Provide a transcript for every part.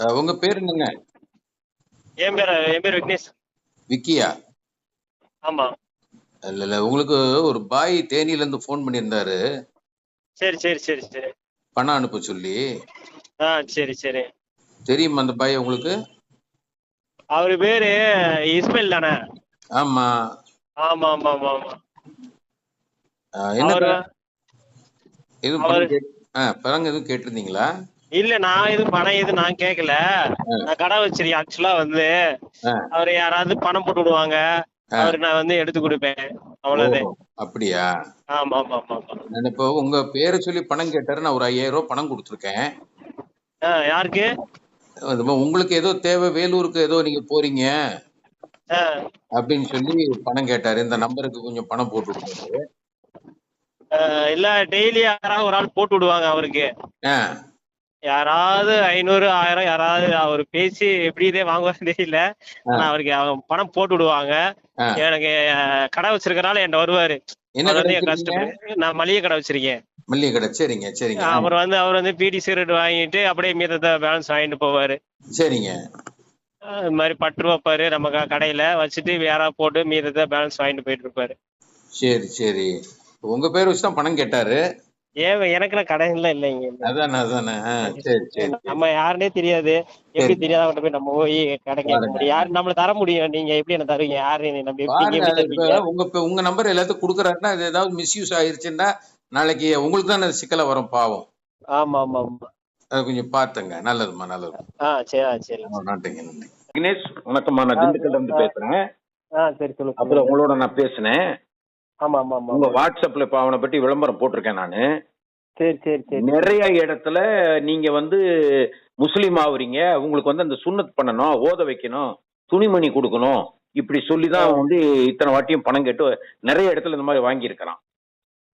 உங்க பேர் என்னங்க? என் பேர் என் பேர் விக்னேஷ். விக்கியா? ஆமா. இல்ல இல்ல உங்களுக்கு ஒரு பாய் தேனியில இருந்து ஃபோன் பண்ணியிருந்தாரு. சரி சரி சரி சரி. பணம் அனுப்ப சொல்லி. ஆ சரி சரி. தெரியுமா அந்த பாய் உங்களுக்கு? அவரு பேரு இஸ்மாயில் தானே? ஆமா. ஆமா ஆமா ஆமா ஆமா. என்ன ஆ, பணம் எதுவும் கேட்டிருந்தீங்களா? இல்ல நான் எதுவும் பணம் எதுவும் நான் கேட்கல நான் கடை வச்சிருக்கேன் ஆக்சுவலா வந்து. அவரு யாராவது பணம் போட்டு விடுவாங்க. அவரு நான் வந்து எடுத்து கொடுப்பேன். அவ்வளவுதான். அப்படியா? ஆமா ஆமா ஆமா நான் இப்போ உங்க பேரை சொல்லி பணம் கேட்டாரு நான் ஒரு ஐயாயிரம் ரூபாய் பணம் கொடுத்துருக்கேன். யாருக்கு? உங்களுக்கு ஏதோ தேவை வேலூருக்கு ஏதோ நீங்க போறீங்க. அப்படின்னு சொல்லி பணம் கேட்டாரு. இந்த நம்பருக்கு கொஞ்சம் பணம் போட்டு விடுங்க இல்ல டெய்லி யாராவது ஒரு ஆள் போட்டு விடுவாங்க அவருக்கு. யாராவது ஐநூறு ஆயிரம் யாராவது அவர் பேசி எப்படி இதே வாங்குவாரு தெரியல. ஆனா அவருக்கு அவங்க பணம் போட்டு விடுவாங்க. எனக்கு கடை வச்சிருக்கனால என்கிட்ட வருவாரு. நான் மளிகை கடை வச்சிருக்கேன். மல்லிகை கடை. சரிங்க சரிங்க. அவர் வந்து அவர் வந்து பீடி சிகரெட் வாங்கிட்டு அப்படியே மீதத்தை பேலன்ஸ் வாங்கிட்டு போவாரு. சரிங்க. இது மாதிரி பட்டு வைப்பாரு நம்ம கடையில வச்சுட்டு யாராவது போட்டு மீதத்தை பேலன்ஸ் வாங்கிட்டு போயிட்டு இருப்பாரு. சரி சரி. உங்க பேர் வச்சு தான் பணம் கேட்டாரு. ஏன் எனக்கு கடை எல்லாம் இல்லைங்க. அதானே அதானே. சரி. நம்ம யாருன்னே தெரியாது. எப்படி தெரியாதவங்க போய் நம்ம போய் கடை கேட்க. முடியும்? யாரு நம்மள தர முடியும்? நீங்க எப்படி என்ன தருவீங்க? யாரு நீ நம்ம எப்படி உங்க உங்க நம்பர் எல்லாத்துக்கும் கொடுக்குறாருன்னா அது ஏதாவது மிஸ்யூஸ் ஆயிருச்சுன்னா நாளைக்கு உங்களுக்கு தான் சிக்கலை வரும் பாவம். ஆமா ஆமா ஆமா அது கொஞ்சம் பாத்துங்க நல்லதுமா நல்லது ஆ சரி ஆ சரி. நன்றிங்க நன்றி தினேஷ் வணக்கம்மா. நான் திண்டுக்கல்ல இருந்து பேசுறேன். ஆ சரி சொல்லுங்க. அப்புறம் உங்களோட நான் பேசினேன். ஆமா ஆமா ஆமா உங்க வாட்ஸ்அப்ல இப்ப அவனை பத்தி விளம்பரம் போட்டிருக்கேன் நானு. சரி சரி சரி. நிறைய இடத்துல நீங்க வந்து முஸ்லீம் ஆகுறீங்க உங்களுக்கு வந்து அந்த சுன்னத் பண்ணணும் ஓத வைக்கணும் துணிமணி கொடுக்கணும். இப்படி சொல்லி தான் வந்து இத்தனை வாட்டியும் பணம் கேட்டு நிறைய இடத்துல இந்த மாதிரி வாங்கியிருக்கிறான்.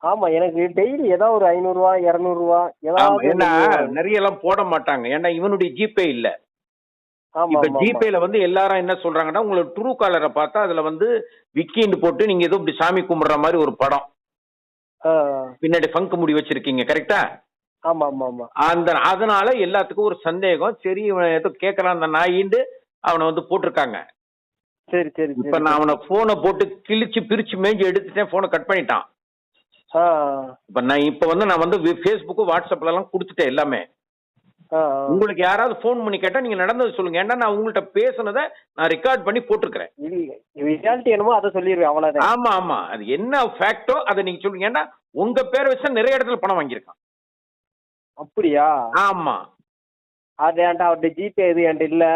ஆமா எனக்கு டெய்லி ஏதாவது ஒரு ஐநூறு ரூபா இருநூறு ரூபா ஆமா, ஏதாவது நிறைய எல்லாம் போட மாட்டாங்க. ஏன்னா இவனுடைய ஜிபே இல்ல. இப்ப ஜிபேல வந்து எல்லாரும் என்ன சொல்றாங்கன்னா உங்களோட ட்ரூ காலரை பார்த்தா அதுல வந்து விக்கின்னு போட்டு நீங்க ஏதோ இப்படி சாமி கும்பிடுற மாதிரி ஒரு படம். பின்னாடி ஃபங்க் முடி வச்சிருக்கீங்க கரெக்டா ஆமா ஆமா ஆமா. அந்த அதனால எல்லாத்துக்கும் ஒரு சந்தேகம். சரி இவன் ஏதோ கேட்கறான் அந்த நாயின்னு அவனை வந்து போட்டிருக்காங்க. சரி சரி இப்ப நான் அவனை போனை போட்டு கிழிச்சு பிரிச்சு மேய்ஞ்சி எடுத்துட்டேன் போனை கட் பண்ணிட்டான். இப்ப நான் இப்ப வந்து நான் வந்து ஃபேஸ்புக் வாட்ஸ்அப்ல எல்லாம் கொடுத்துட்டேன் எல்லாமே. உங்களுக்கு யாராவது ஃபோன் பண்ணி கேட்டா நீங்க நடந்தது சொல்லுங்க. ஏன்னா நான் உங்கள்ட்ட பேசுனதை நான் ரெக்கார்ட் பண்ணி போட்டிருக்கிறேன். ரியாலிட்டி என்னமோ அதை சொல்லிடுவேன் அவ்வளவுதான். ஆமா ஆமா. அது என்ன ஃபேக்டோ அதை நீங்க சொல்லுங்க. ஏன்னா உங்க பேரை வச்சு நிறைய இடத்துல பணம் வாங்கியிருக்கான். அப்படியா? ஆமா. அது என்கிட்ட அவர்கிட்ட ஜிபே இது என்கிட்ட இல்ல?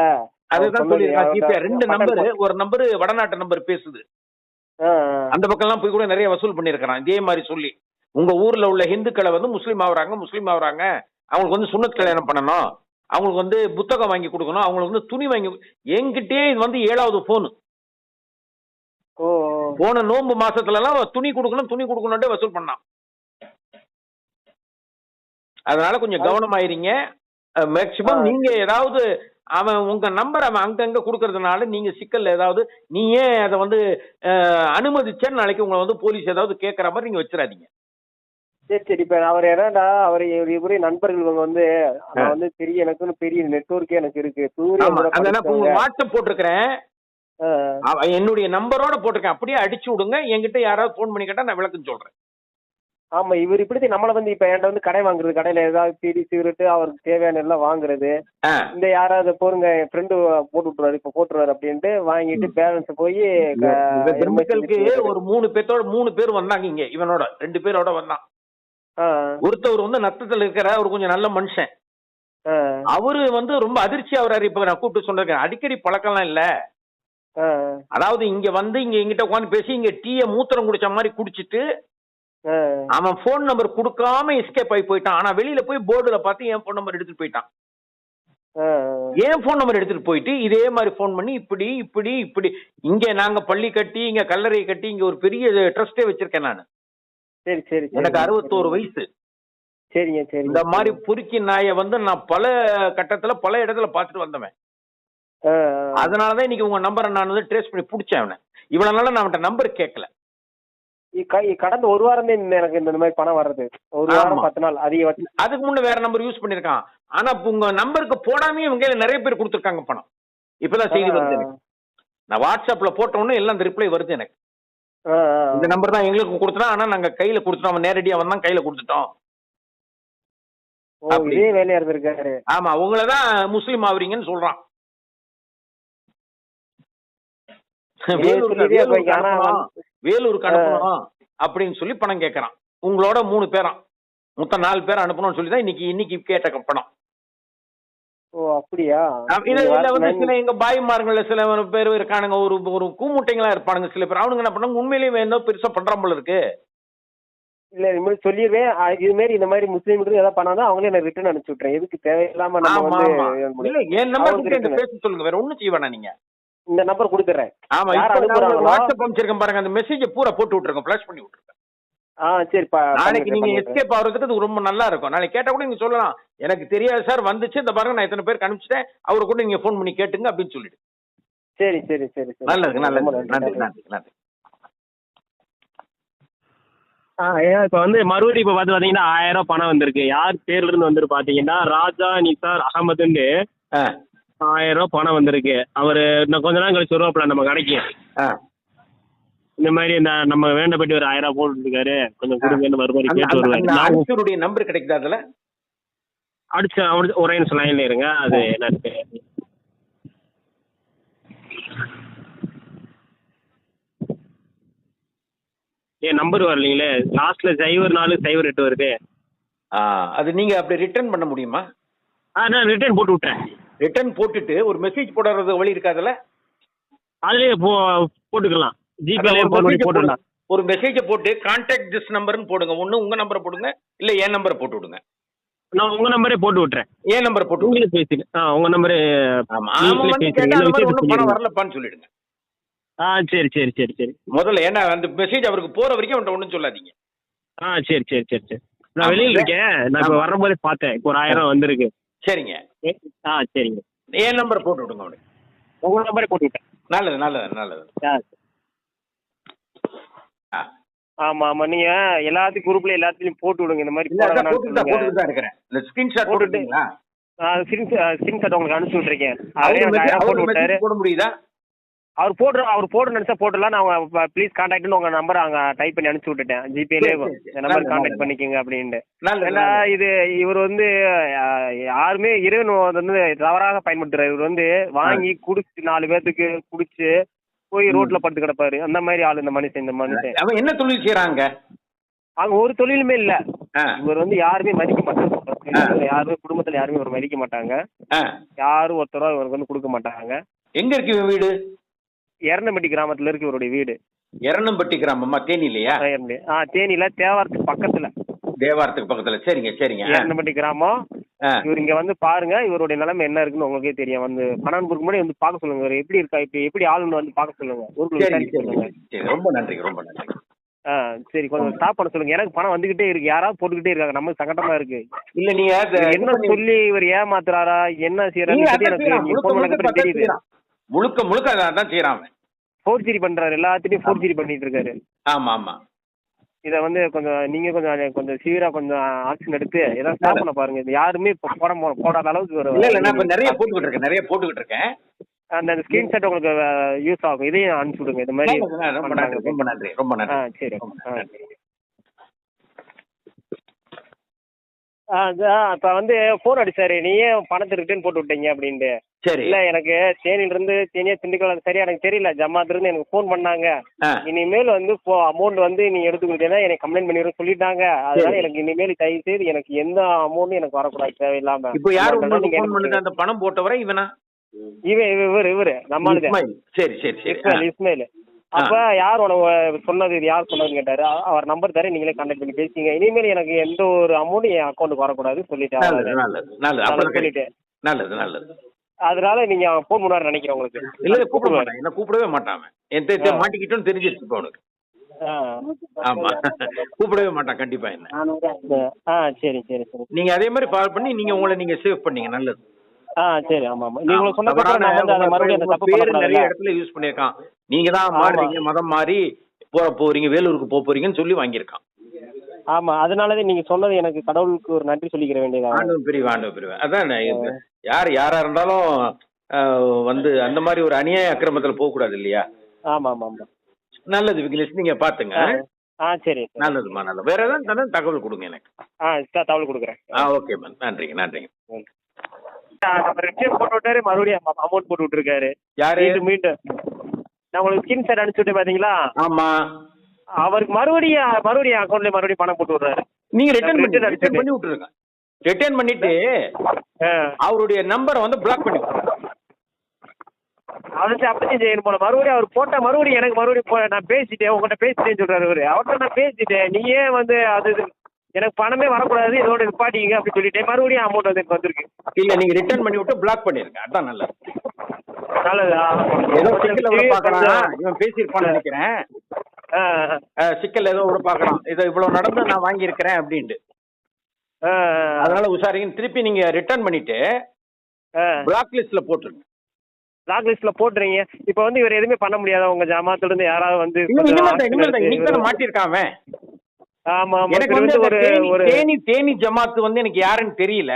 அதுதான் சொல்லியிருக்கான் ஜிபே ரெண்டு நம்பர் ஒரு நம்பர் வடநாட்டு நம்பர் பேசுது. அந்த பக்கம்லாம் போய் கூட நிறைய வசூல் பண்ணியிருக்கிறான். இதே மாதிரி சொல்லி. உங்க ஊர்ல உள்ள இந்துக்களை வந்து முஸ்லீம் ஆகுறாங்க முஸ்லீம் ஆகுறாங்க அவங்களுக்கு வந்து சுன்னத் கல்யாணம் பண்ணணும். அவங்களுக்கு வந்து புத்தகம் வாங்கி கொடுக்கணும். அவங்களுக்கு வந்து துணி வாங்கி என்கிட்டயே இது வந்து ஏழாவது போன் ஓ ஓ. போன நோன்பு மாசத்துல எல்லாம் துணி கொடுக்கணும் துணி கொடுக்கணும்ட்டே வசூல் பண்ணான் அதனால கொஞ்சம் கவனமாயிருங்க. மேக்சிமம். நீங்க ஏதாவது அவன் உங்க நம்பர் அவன் அங்கங்க கொடுக்கறதுனால நீங்க சிக்கல்ல ஏதாவது நீ ஏன் அதை வந்து அனுமதிச்சேன்னு நாளைக்கு உங்களை வந்து போலீஸ் ஏதாவது கேட்கற மாதிரி நீங்க வச்சிடாதீங்க சரி சரி. இப்ப அவர் என்னடா அவர் இவரே நண்பர்கள் இவங்க வந்து நான் வந்து பெரிய எனக்குன்னு பெரிய நெட்வொர்க்கே எனக்கு இருக்கு. உங்க வாட்ஸ்அப் போட்டிருக்கிறேன். என்னுடைய நம்பரோட போட்டிருக்கேன். அப்படியே அடிச்சு விடுங்க. என்கிட்ட யாராவது ஃபோன் பண்ணி கேட்டா நான் விளக்கம் சொல்றேன். ஆமா இவர் இப்படி நம்மள வந்து இப்ப என்கிட்ட வந்து கடை வாங்குறது கடையில ஏதாவது பீடி சிகரெட் அவருக்கு தேவையான எல்லாம் வாங்குறது. இந்த யாராவது போருங்க என் ஃப்ரெண்டு போட்டு விட்டுருவாரு இப்ப போட்டுருவாரு அப்படின்ட்டு வாங்கிட்டு பேலன்ஸ் போய் ஒரு மூணு பேர்த்தோட மூணு பேர் வந்தாங்க இங்க. இவனோட ரெண்டு பேரோட வந்தான். ஒருத்தவர் வந்து நத்தத்துல இருக்கிற ஒரு கொஞ்சம் நல்ல மனுஷன். அவரு வந்து ரொம்ப அதிர்ச்சி ஆகுறாரு இப்ப நான் கூப்பிட்டு சொல்றேன். அடிக்கடி பழக்கம்லாம் இல்ல. அதாவது இங்க வந்து இங்க எங்கிட்ட உட்காந்து பேசி இங்க டீய மூத்திரம் குடிச்ச மாதிரி குடிச்சிட்டு. அவன் ஃபோன் நம்பர் கொடுக்காம எஸ்கேப் ஆகி போயிட்டான். ஆனா வெளியில போய் போர்டுல பார்த்து என் ஃபோன் நம்பர் எடுத்துட்டு போயிட்டான். ஆ, ஏன் ஃபோன் நம்பர் எடுத்துட்டு போயிட்டு இதே மாதிரி ஃபோன் பண்ணி இப்படி இப்படி இப்படி. இங்க நாங்க பள்ளி கட்டி இங்க கல்லறை கட்டி இங்க ஒரு பெரிய ட்ரஸ்டே வச்சிருக்கேன் நான். சரி சரி. எனக்கு அறுபத்தோரு வயசு. சரிங்க சரி இந்த மாதிரி பொறுக்கி நாயை வந்து நான் பல கட்டத்துல பல இடத்துல பார்த்துட்டு வந்தவன். அதனாலதான் இன்னைக்கு உங்க நம்பரை நான் வந்து ட்ரேஸ் பண்ணி பிடிச்சேன் அவனை. இவ்வளவு நாளா நான் அவன்கிட்ட நம்பர் கேட்கல கடந்த ஒரு வாரம் எனக்கு இந்த மாதிரி பணம் வர்றது. ஒரு வாரம். பத்து நாள் அதிகபட்சம் அதுக்கு முன்ன வேற நம்பர் யூஸ் பண்ணிருக்கான் ஆனா உங்க நம்பருக்கு போடாமே இவங்க நிறைய பேர் கொடுத்துருக்காங்க பணம். இப்பதான் செய்தி வருது. நான் வாட்ஸ்அப்ல போட்ட உடனே எல்லாம் அந்த ரிப்ளை வருது எனக்கு. இந்த நம்பர் தான் எங்களுக்கு கொடுத்துட்டோம் ஆனா நாங்க கையில கொடுத்துட்டோம் அவன் நேரடியா வந்தான் கையில கொடுத்துட்டோம். இதே வேலையா இருந்திருக்காரு. ஆமா உங்களை தான் முஸ்லீம் ஆவறீங்கன்னு சொல்றான். வேலூருக்கு அனுப்பணும், அப்படின்னு சொல்லி பணம் கேட்கறான் உங்களோட மூணு பேரும். மொத்தம் நாலு பேர் அனுப்பணும்னு சொல்லி தான் இன்னைக்கு இன்னைக்கு கேட்ட பணம். ஓ அப்படியா? இதுல வந்து சில எங்க பாய்மார்கள்ல சில பேர் இருக்கானுங்க ஒரு ஒரு கூமுட்டைங்களா இருப்பானுங்க சில பேர். அவனுங்க என்ன பண்ணாங்க உண்மையிலேயே வேணும் பெருசா பண்றான் போல இருக்கு. இல்ல இது மாதிரி சொல்லிடுவேன் இது மாதிரி இந்த மாதிரி முஸ்லீம்களுக்கு ஏதாவது பண்ணாதான் அவங்களே எனக்கு ரிட்டர்ன் அனுப்பிச்சு விட்டுறேன் எதுக்கு தேவையில்லாம நம்ம வந்து இல்ல என் நம்பர். பேச சொல்லுங்க. வேற ஒண்ணும் செய்ய வேணாம் நீங்க. இந்த நம்பர் கொடுத்துறேன். ஆமா நான்? வாட்ஸ்அப் அனுப்பிச்சிருக்கேன் பாருங்க. அந்த மெசேஜ் பூரா போட்டு விட்டுருங்க ஃபிளாஷ் பண்ணி பா- நாளைக்கு நீங்க. எஸ்கேப் ஆகுறதுக்கு அது ரொம்ப நல்லா இருக்கும். நாளைக்கு கேட்டா கூட நீங்க சொல்லலாம். எனக்கு தெரியாது சார் வந்துச்சு இந்த பாருங்க நான் இத்தனை பேருக்கு அனுப்பிச்சிட்டேன். அவரை கூட நீங்க ஃபோன் பண்ணி கேட்டுங்க அப்படின்னு சொல்லிட்டு சரி சரி சரி சரி. நல்லது நல்லது நன்றி, நன்றி நன்றி. நன்றி நன்றி. ஆ ஏன் இப்போ வந்து மறுபடியும் இப்போ பார்த்து பார்த்தீங்கன்னா ஆயிரம் ரூபாய் பணம் வந்திருக்கு. யார் பேர்ல இருந்து வந்துட்டு பார்த்தீங்கன்னா ராஜா நிசார் அகமதுன்னு ஆயிரம் ரூபாய் பணம் வந்திருக்கு. அவர் இன்னும் கொஞ்ச நாள் கழிச்சு வருவாப்புல நம்ம கடைக்கு. ஆ. இந்த மாதிரி இந்த நம்ம வேண்டப்பட்டு ஒரு ஆயிரம் ரூபாய் போட்டுருக்காரு கொஞ்சம் கொடுங்கன்னு அந்த- கேட்டு வருவாரு. நம்பர் கிடைக்குதா அதுல? அடிச்ச அவரு ஒரே நிமிஷம் லைன்ல இருங்க. அது என்னன்னு தெரியாது. ஏன் நம்பர் வரலீங்களே. லாஸ்ட்ல சைபர் நாலு சைபர் எட்டு வருது. அது நீங்க அப்படி ரிட்டர்ன் பண்ண முடியுமா? ஆ நான் ரிட்டர்ன் போட்டு விட்டேன். ரிட்டர்ன் போட்டுட்டு ஒரு மெசேஜ் போடுறது வழி இருக்காதுல்ல? அதுலயே போ போட்டுக்கலாம். ஜிபேல ஒரு மெசேஜ போட்டு கான்டாக்ட் திஸ் நம்பர்னு போடுங்க. ஒண்ணு உங்க நம்பரை போடுங்க. இல்ல என் நம்பரை போட்டு விடுங்க. நான் உங்க நம்பரே போட்டு விட்டுறேன். என் நம்பரை போட்டு நீங்களே பேசிடு ஆ உங்க நம்பரு ஆமா. பேசுங்க. பணம். வரலப்பான்னு சொல்லிடுங்க. ஆ சரி சரி சரி சரி. முதல்ல ஏன்னா அந்த மெசேஜ் அவருக்கு போற வரைக்கும் அவன்கிட்ட ஒண்ணும் சொல்லாதீங்க. ஆ சரி சரி சரி சரி. நான். வெளியில இருக்கேன். நான் இப்போ. வரும்போதே பார்த்தேன். இப்போ ஒரு ஆயிரம் வந்திருக்கு. சரிங்க. ஆ சரிங்க. என் நம்பரை போட்டு விடுங்க அவனுக்கு. உங்க நம்பரே போட்டு விட்டேன் நல்லது நல்லது நல்லது. ஆ. ஆமா ஆமா. நீங்க எல்லாத்தையும் குரூப்ல எல்லாத்துலயும் போட்டு விடுங்க. இந்த மாதிரி இல்ல போட அதான் வேணாம்னு போட்டுட்டு தான் இருக்கிறேன். இந்த ஸ்கிரீன்ஷாட் போட்டுட்டு- போட்டுட்டீங்களா ஆ, ஸ்கிரீன் ஸ்கிரீன் ஷாட் உங்களுக்கு அனுப்பிச்சு விட்டுருக்கேன். அவரே போட்டு போட முடியுதா? அவர் போட்டு அவர் போட்டு நினைச்சா போட்டுலாம் நான் ப்ளீஸ் கான்டாக்ட்னு உங்க நம்பர் அங்க டைப் பண்ணி அனுப்பிச்சு விட்டுட்டேன். ஜிபேலே நம்பர் கான்டாக்ட். பண்ணிக்கோங்க அப்படின்ட்டு. ஏன்னா. இது இவர் வந்து யாருமே இறைவன் வந்து தவறாக பயன்படுத்துறாரு. இவர் வந்து வாங்கி குடிச்சு நாலு பேர்த்துக்கு குடிச்சு போய் ரோட்ல படுத்து கிடப்பாரு. அந்த மாதிரி ஆளு இந்த மனுஷன் இந்த மனுஷன். அவன் என்ன தொழில் செய்யறாங்க அங்க ஒரு தொழிலுமே இல்ல. இவர் வந்து யாருமே மதிக்க மாட்டாங்க. யாருமே குடும்பத்துல யாருமே இவர் மதிக்க மாட்டாங்க. யாரும் ஒருத்தரும் இவருக்கு வந்து கொடுக்க மாட்டாங்க. எங்க இருக்கு இவன் வீடு? எரணம்பட்டி கிராமத்துல இருக்கு இவருடைய வீடு. எரணம்பட்டி கிராமமா? தேனி இல்லையா? எரணம்பட்டி. ஆ தேனியில தேவாரத்துக்கு பக்கத்துல. தேவாரத்துக்கு பக்கத்துல. சரிங்க சரிங்க. ஆ, எரணம்பட்டி கிராமம். இவர் இங்க வந்து பாருங்க இவருடைய நிலைமை என்ன இருக்குன்னு உங்களுக்கே தெரியும். வந்து பணம் கொடுக்க முன்னாடி வந்து பார்க்க சொல்லுங்க. இவர் எப்படி இருக்கா இப்ப எப்படி ஆளுன்னு வந்து பார்க்க சொல்லுங்க. சரி ரொம்ப நன்றி ரொம்ப நன்றி. ஆ சரி கொஞ்சம் ஸ்டாப் பண்ண சொல்லுங்க. எனக்கு பணம் வந்துகிட்டே இருக்கு. யாராவது போட்டுக்கிட்டே இருக்காங்க. நமக்கு சங்கடமா இருக்கு. இல்ல நீங்க என்ன சொல்லி இவர் ஏமாத்துறாரா? என்ன செய்யறாரு தெரியுது. முழுக்க முழுக்க அதான் செய்யறான். அவன் ஃபோர்ஜரி பண்றாரு. எல்லாத்தையும் ஃபோர்ஜரி பண்ணிட்டு இருக்காரு. ஆமா ஆமா. இதை வந்து கொஞ்சம் நீங்க கொஞ்சம் கொஞ்சம் சீவிரா கொஞ்சம் ஆக்ஷன் எடுத்து ஏதாவது ஸ்டாப் பண்ண பாருங்க. இது யாருமே இப்போ போட போடாத அளவுக்கு ஒரு இல்ல இல்ல நான் இப்ப நிறைய போட்டுக்கிட்டு இருக்கேன் நிறைய போட்டுக்கிட்டு இருக்கேன். அந்த ஸ்கிரீன்ஷாட் உங்களுக்கு யூஸ் ஆகும். இதையும் அனுப்பிச்சு விடுங்க. இந்த மாதிரி ரொம்ப நன்றி ரொம்ப நன்றி ரொம்ப நன்றி. ஆ. சரி. ஆ. அதான் இப்போ வந்து ஃபோன் அடிச்சாரு. நீ ஏன் பணத்தை ரிட்டர்ன் போட்டு விட்டீங்க அப்படின்ட்டு. சரி. இல்ல எனக்கு தேனியில இருந்து தேனியா திண்டுக்கல் சரியா எனக்கு தெரியல. ஜமாத்துல இருந்து எனக்கு ஃபோன் பண்ணாங்க. இனிமேல் வந்து அமௌண்ட் வந்து நீ எடுத்து கொடுத்தீங்கன்னா எனக்கு கம்ப்ளைண்ட் பண்ணிடுற சொல்லிட்டாங்க. அதனால. எனக்கு இனிமேல் தயவு செய்து எனக்கு எந்த அமௌண்ட்டும் எனக்கு வரக்கூடாது தேவையில்லாம. இப்போ யார் உங்களுக்கு நீங்க அந்த பணம் போட்டவரை இவனா? இவன் இவர் இவரு. நம்மளுது. சரி சரி. இஸ்மாயில் இஸ்மாயில். அப்ப யார் உனக்கு சொன்னது? இது யார் சொன்னதுன்னு கேட்டாரு. அவர் நம்பர் தரேன் நீங்களே கான்டாக்ட் பண்ணி பேசிங்க இனிமேல் எனக்கு எந்த ஒரு அமௌண்ட்டும் என் அக்கௌண்ட்டுக்கு வரக்கூடாது சொல்லிட்டேன். நல்லது. நல்லது நல்லது. அதனால நீங்க ஃபோன் பண்ணுவாரு நினைக்கிறேன் உங்களுக்கு. இல்ல கூப்பிட மாட்டான். என்ன கூப்பிடவே மாட்டான் அவன். என் தெ- தெ- ஆ. மாட்டிக்கிட்டோன்னு தெரிஞ்சிருச்சு இப்போ அவனுக்கு. ஆ. ஆமா. கூப்பிடவே மாட்டான் கண்டிப்பா என்ன. ஆ சரி சரி சரி. நீங்க அதே மாதிரி கால் பண்ணி நீங்க உங்களை நீங்க சேவ் பண்ணீங்க நல்லது. ஆ சரி ஆமா ஆமா. நீங்க. சொன்ன பேரு நிறைய இடத்துல யூஸ் பண்ணிருக்கான் நீங்க தான் மாறுறீங்க மதம் மாறி போற போறீங்க வேலூருக்கு போக போறீங்கன்னு சொல்லி வாங்கியிருக்கான். ஆமா அதனாலதான் நீங்க சொன்னது எனக்கு கடவுளுக்கு ஒரு நன்றி சொல்லிக்கிற வேண்டியதா ஆண்டவன் பிரிவு ஆண்டவன் பிரிவு. அதான். யார் யாரா இருந்தாலும் வந்து அந்த மாதிரி ஒரு அநியாய அக்கிரமத்துல போக கூடாது இல்லையா? ஆமா ஆமா ஆமா நல்லது விக்னேஷ் நீங்க பாத்துங்க. ஆ, சரி சரி. நல்லதுமா நல்லது. வேற ஏதாவது தகவல் கொடுங்க எனக்கு. ஆ தகவல் கொடுக்குறேன். ஆ ஓகே மேம். நன்றிங்க நன்றிங்க. போட்டு விட்டாரு மறுபடியும் அமௌண்ட் போட்டு விட்டுருக்காரு. யாரு? மீண்டும் நான் உங்களுக்கு ஸ்கிரீன் ஷாட் அனுப்பிச்சு விட்டேன் பாத்தீங்களா? ஆமா. அவருக்கு மறுபடியும் மறுபடியும் அக்கௌண்ட்ல மறுபடியும் பணம் போட்டு விடுறாரு. நீங்க ரிட்டர்ன் பண்ணி ரிட்டர்ன் பண்ணி விட்டுருங்க ரிட்டர்ன் பண்ணிட்டு அவருடைய நம்பரை வந்து பிளாக் பண்ணி அவர்கிட்ட அப்படியே செய்யணும் போல. மறுபடியும் அவர் போட்ட மறுபடியும் எனக்கு மறுபடியும் நான் பேசிட்டேன். உங்கள்கிட்ட பேசிட்டேன்னு சொல்றாரு அவரு. அவர்கிட்ட நான் பேசிட்டேன். நீ ஏன் வந்து அது எனக்கு பணமே வரக்கூடாது. இதோட நிப்பாட்டிங்க அப்படி சொல்லிட்டேன். மறுபடியும் அமௌண்ட் வந்து எனக்கு வந்திருக்கு. இல்ல நீங்க ரிட்டர்ன் பண்ணி விட்டு பிளாக் பண்ணிருங்க. அதான் நல்லது. நல்லதா. ஏதோ சிக்கல் விட பாக்கலாம் இவன் பேசியிருப்பான்னு நினைக்கிறேன். சிக்கல் ஏதோ விட பார்க்கலாம். இதை இவ்வளவு நடந்து நான் வாங்கியிருக்கிறேன் அப்படின்ட்டு. அதனால உஷாரிங்க திருப்பி நீங்க ரிட்டர்ன் பண்ணிட்டு. பிளாக் லிஸ்ட்ல போட்டுருங்க. பிளாக் லிஸ்ட்ல போட்டுறீங்க. இப்போ வந்து இவர் எதுவுமே பண்ண முடியாதா உங்க ஜமாத்துல இருந்து யாராவது வந்து அவன்? ஆமா எனக்கு வந்து ஒரு ஒரு தேனி தேனி ஜமாத்து வந்து எனக்கு யாருன்னு தெரியல.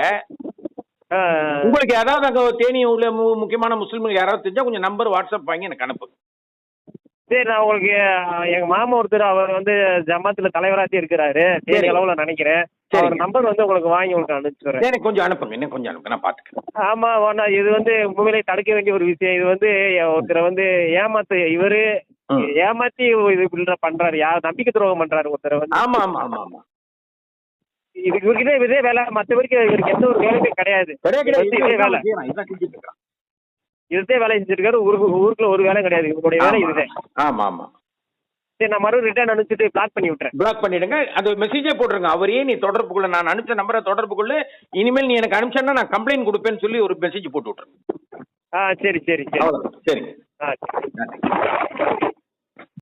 உங்களுக்கு யாராவது அங்க தேனி உள்ள முக்கியமான முஸ்லிம்கள் யாராவது தெரிஞ்சா கொஞ்சம் நம்பர் வாட்ஸ்அப் வாங்கி எனக்கு அனுப்புங்க சரி நான் உங்களுக்கு எங்க மாமா ஒருத்தர் அவர் வந்து ஜமாத்துல தலைவராட்டி இருக்கிறாரு. சரி. அளவுல நினைக்கிறேன். அவர் நம்பர் வந்து உங்களுக்கு வாங்கி உங்களுக்கு அனுப்பிச்சுறேன் எனக்கு கொஞ்சம் அனுப்புங்க இன்னும் கொஞ்சம் அனுப்புங்க நான் பாத்துக்கிறேன் ஆமா ஒண்ணா இது வந்து உண்மையிலே தடுக்க வேண்டிய ஒரு விஷயம். இது வந்து ஒருத்தரை வந்து ஏமாத்து இவரு. ஏமாத்தி இது பண்றாரு. யார் நம்பிக்கை துரோகம் பண்றாரு ஒருத்தரை வந்து. ஆமா ஆமா ஆமா ஆமா. இது இவருக்கு இதே வேலை மற்றவருக்கு இவருக்கு எந்த ஒரு வேலையுமே கிடையாது. கிடையாது வேலை. இதுதான் வேலை செஞ்சிருக்காரு. ஊருக்கு ஊருக்குள்ள ஒரு வேலை கிடையாது. இவருடைய வேலை இதுதான் ஆமா ஆமா. சரி நான் மறுபடியும் ரிட்டர்ன் அனுப்பிச்சிட்டு பிளாக் பண்ணி விட்டுறேன். பிளாக் பண்ணிடுங்க. அந்த மெசேஜே போட்டுருங்க. அவரையே நீ தொடர்பு கொள்ள நான் அனுப்பிச்ச நம்பரை தொடர்பு கொள்ள இனிமேல் நீ எனக்கு அனுப்பிச்சேன்னா நான் கம்ப்ளைண்ட் கொடுப்பேன்னு சொல்லி ஒரு மெசேஜ் போட்டு விட்டுருங்க ஆ சரி சரி சரி. சரிங்க. ஆ சரி.